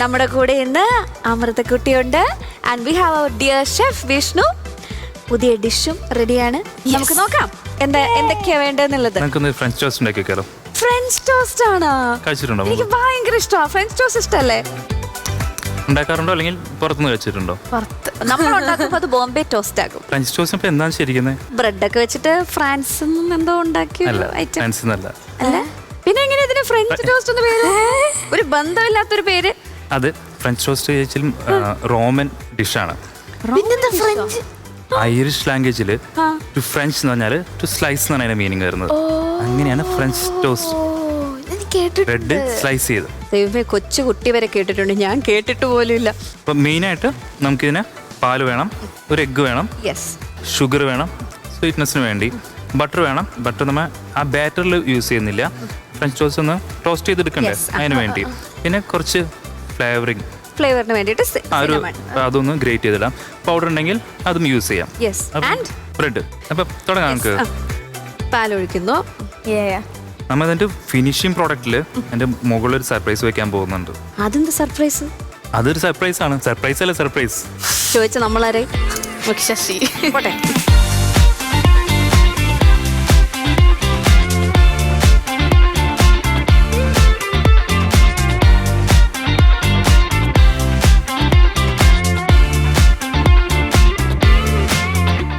നമ്മുടെ കൂടെ ഇന്ന് അമൃതക്കുട്ടിയുണ്ട്. And we have our dear chef Vishnu പുതിയ ഡിഷും റെഡിയാണ് നമുക്ക് നോക്കാം. എന്താ എന്തൊക്കെയാ വേണ്ടതെന്നുള്ളത്? നമുക്കൊന്ന് ഫ്രഞ്ച് ടോസ്റ്റ് ഉണ്ടാക്കി ഫ്രഞ്ച് ടോസ്റ്റ് ആണ്? കഴിച്ചിട്ടുണ്ടോ? എനിക്ക് ഭയങ്കര ഇഷ്ടമാണ് ഫ്രഞ്ച് ടോസ്റ്റ് ഇഷ്ടല്ലേ? ഉണ്ടാക്കാറുണ്ടോ അല്ലെങ്കിൽ പുറത്തുനിന്ന് കഴിച്ചിട്ടുണ്ടോ? പുറത്ത്. നമ്മൾ ഉണ്ടാക്കുമ്പോൾ അത് ബോംബെ ടോസ്റ്റ് ആകും ഫ്രഞ്ച് ടോസ്റ്റ് ഇപ്പൊ എന്താണ് ശരിക്കുന്നത് ബ്രെഡ് ഒക്കെ വെച്ചിട്ട് ഫ്രാൻസിൽ നിന്ന് എന്തോ ഉണ്ടാക്കിയല്ലോ ഐറ്റം എന്നല്ല അല്ല? പിന്നെ എങ്ങനെ ഇതിന് ഫ്രഞ്ച് ടോസ്റ്റ് എന്ന് പേര്? ഒരു ബന്ധമില്ലാത്തൊരു പേര്. അത് ഫ്രഞ്ച് ടോസ്റ്റ് ചോദിച്ചാലും റോമൻ ഡിഷാണ്. പിന്നെന്താ ഫ്രഞ്ച്? ഐറിഷ് ലാംഗ്വേജിൽ ടു ഫ്രഞ്ച് എന്ന് പറഞ്ഞാൽ ടു സ്ലൈസ് എന്നാണ് അതിന്റെ മീനിങ് വരുന്നത്. അങ്ങനെയാണ് ഫ്രഞ്ച് ടോസ്റ്റ് ബ്രെഡ് സ്ലൈസ് ചെയ്ത്. ദൈവമേ കൊച്ചു കുട്ടി വരെ കേട്ടിട്ടുണ്ട്. ഞാൻ കേട്ടിട്ട് പോലും ഇല്ല. അപ്പം മെയിനായിട്ട് നമുക്കിതിന് പാൽ വേണം ഒരു എഗ്ഗ് വേണം യെസ് ഷുഗർ വേണം സ്വീറ്റ്നെസ്സിന് വേണ്ടി. ബട്ടർ വേണം. ബട്ടർ നമ്മൾ ആ ബാറ്ററിൽ യൂസ് ചെയ്യുന്നില്ല. ഫ്രഞ്ച് ടോസ്റ്റ് ഒന്ന് ടോസ്റ്റ് ചെയ്തെടുക്കണ്ടേ. അതിന് വേണ്ടി. പിന്നെ കുറച്ച് ഫ്ലേവറിങ് ഫ്ലേവറിന് വേണ്ടിയിട്ട് ആ ഒരു അതൊന്ന് ഗ്രേറ്റ് ചെയ്തിടാം. പൗഡർ ഉണ്ടെങ്കിൽ അതും യൂസ് ചെയ്യാം. യെസ് ആൻഡ് ബ്രെഡ് അപ്പോൾ തുടങ്ങാം നമുക്ക്. പാൽ പാലൊഴിക്കുന്നു നമ്മൾ അതിന്റെ ഫിനിഷിംഗ് പ്രോഡക്റ്റിൽ എന്റെ മുകളിൽ ഒരു സർപ്രൈസ് വെക്കാൻ പോകുന്നുണ്ട്. അതെന്താ സർപ്രൈസ് അതൊരു സർപ്രൈസ് ആണ്. സർപ്രൈസ് അല്ല സർപ്രൈസ് ചോദിച്ച നമ്മളാരെ? ശശി പോട്ടെ.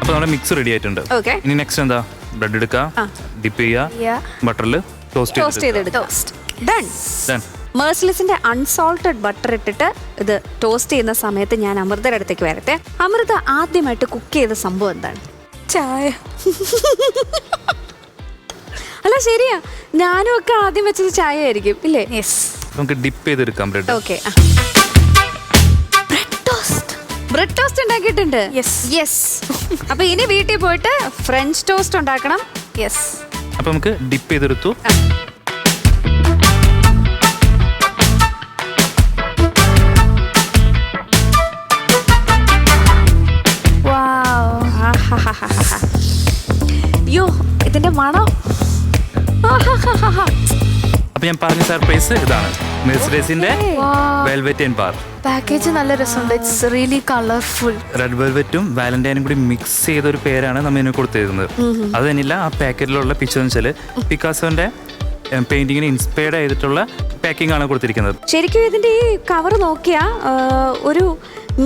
അപ്പോൾ നമ്മുടെ മിക്സ് റെഡി ആയിട്ടുണ്ട്. ഓക്കെ ഇനി നെക്സ്റ്റ് എന്താ? ബ്രെഡ് എടുക്കുക ഡിപ്പ് ചെയ്യുക ബട്ടറിൽ ടോസ്റ്റ് ടോസ്റ്റ് ചെയ്ത് ടോസ്റ്റ് ഡൺ. മേഴ്സിലിസിന്റെ അൺസോൾട്ടഡ് ബട്ടർ ഇട്ടിട്ട് ഇത് ടോസ്റ്റ് ചെയ്യുന്ന സമയത്ത് ഞാൻ അമൃതയുടെ അടുത്തേക്ക് വരട്ടെ. അമൃത ആദ്യമായിട്ട് കുക്ക് ചെയ്ത സംഭവം എന്താണ്? ചായ. അല്ല ശരിയാ. ഞാനും ഒക്കെ ആദ്യം വെച്ചത് ചായ ആയിരിക്കും ഇല്ലേ? യെസ് നമുക്ക് ഡിപ്പ് ചെയ്തെടുക്കാം bread okay toast bread toast ഉണ്ടാക്കിയിട്ടുണ്ട്. Yes. യെസ് അപ്പൊ ഇനി വീട്ടിൽ പോയിട്ട് ഫ്രഞ്ച് ടോസ്റ്റ് ഉണ്ടാക്കണം. യെസ് അപ്പോൾ നമുക്ക് ഡിപ്പ് ചെയ്തെടുത്തു. അയ്യോ ഇതിന്റെ മണം. ആഹാഹാഹാഹാ. അപ്പോൾ ഞാൻ പറഞ്ഞ സർപ്രൈസ് ഇതാണ്. മെഴ്സിഡേസിന്റെ വെൽവെറ്റ് ആൻഡ് ബാർ. പാക്കേജ് നല്ല രസമുണ്ട്. ഇറ്റ്സ് റിയലി കളർഫുൾ റെഡ് വെൽവെറ്റും വാലന്റൈനും കൂടി മിക്സ് ചെയ്ത ഒരു പേരാണ് നമ്മൾ ഇതിനെ കൊടുത്തിരുന്നത്. അത് തന്നെയില്ല ആ പാക്കറ്റിലുള്ള പിക്ചർ എന്ന് വെച്ചാൽ പിക്കാസോന്റെ പെയിന്റിങ്ങിന് ഇൻസ്പയർഡ് ചെയ്തിട്ടുള്ള പാക്കിംഗ് ആണ് കൊടുത്തിരിക്കുന്നത്. ശരിക്കും ഇതിന്റെ ഈ കവർ നോക്കിയാ ഒരു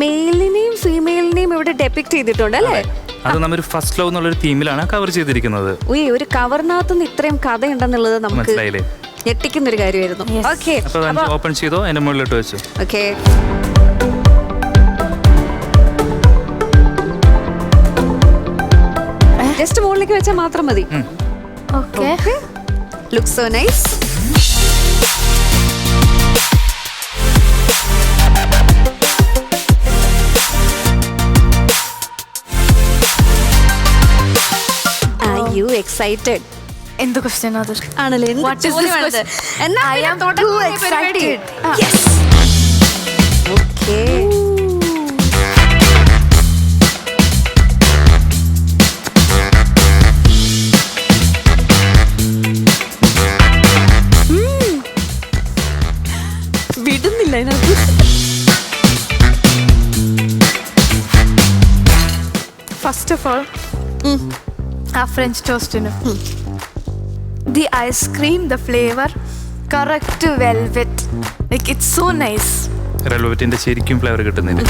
മെയിലിനെയും ഫീമെയിലിനെയും ഇവിടെ ഡെപ്പിക്ട് ചെയ്തിട്ടുണ്ട് അല്ലേ? അത്. നമ്മൾ ഫസ്റ്റ് ലവ് എന്നുള്ള ഒരു തീമിലാണ് കവർ ചെയ്തിരിക്കുന്നത്. ഉയ് ഒരു കവറിനകത്തുനിന്ന് ഇത്രയും കഥ ഉണ്ടെന്നുള്ളത് നമുക്ക് മനസ്സിലായില്ലേ? ഞെട്ടിക്കുന്ന ഒരു കാര്യമായിരുന്നു ഓക്കെ അപ്പോൾ ഓപ്പൺ ചെയ്തോ? എന്റെ മുകളിലോട്ട് വെച്ചു. ഓക്കെ ജസ്റ്റ് മുകളിലേക്ക് വെച്ചാൽ മാത്രം മതി. Okay look so nice you excited എന്ത് ക്വസ്റ്റ്യൻ അത് ആണല്ലേ എന്ത് What is this ചോദ്യമാണിത്? question? എന്നാ I പിന്നെ am തുടങ്ങ് too ഈ പരിപാടി. excited. ആ. Yes. Okay. വിടുന്നില്ല അതിനകത്ത് ഫസ്റ്റ് ഓഫ് ഓൾ ആ French ടോസ്റ്റിന് the ice cream the flavour correct velvet like it's so nice വെൽവെറ്റിന്റെ ശരിക്കും ഫ്ലേവർ കിട്ടുന്നില്ല.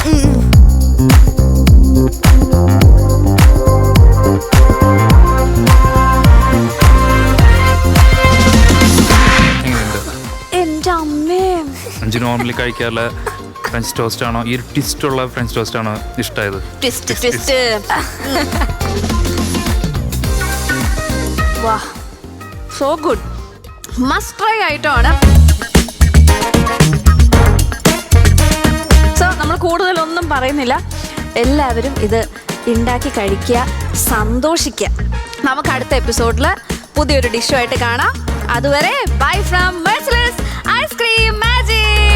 അമ്മേ. അഞ്ച് നോർമലി കഴിക്കാറുള്ള ഫ്രഞ്ച് ടോസ്റ്റ് ആണോ? ഈ ട്വിസ്റ്റ് ഉള്ള ഫ്രഞ്ച് ടോസ്റ്റ് ആണോ ഇഷ്ടമായത് ട്വിസ്റ്റ് ട്വിസ്റ്റ് വാ. സോ ഗുഡ് മസ്റ്റ് ട്രൈ ആയിട്ടാണ്. സോ നമ്മൾ കൂടുതലൊന്നും പറയുന്നില്ല. എല്ലാവരും ഇത് ഉണ്ടാക്കി കഴിക്കുക സന്തോഷിക്കുക. നമുക്ക് അടുത്ത എപ്പിസോഡിൽ പുതിയൊരു ഡിഷുമായിട്ട് കാണാം. അതുവരെ ബൈ ഫ്രം ഐസ്ക്രീം മാജിക്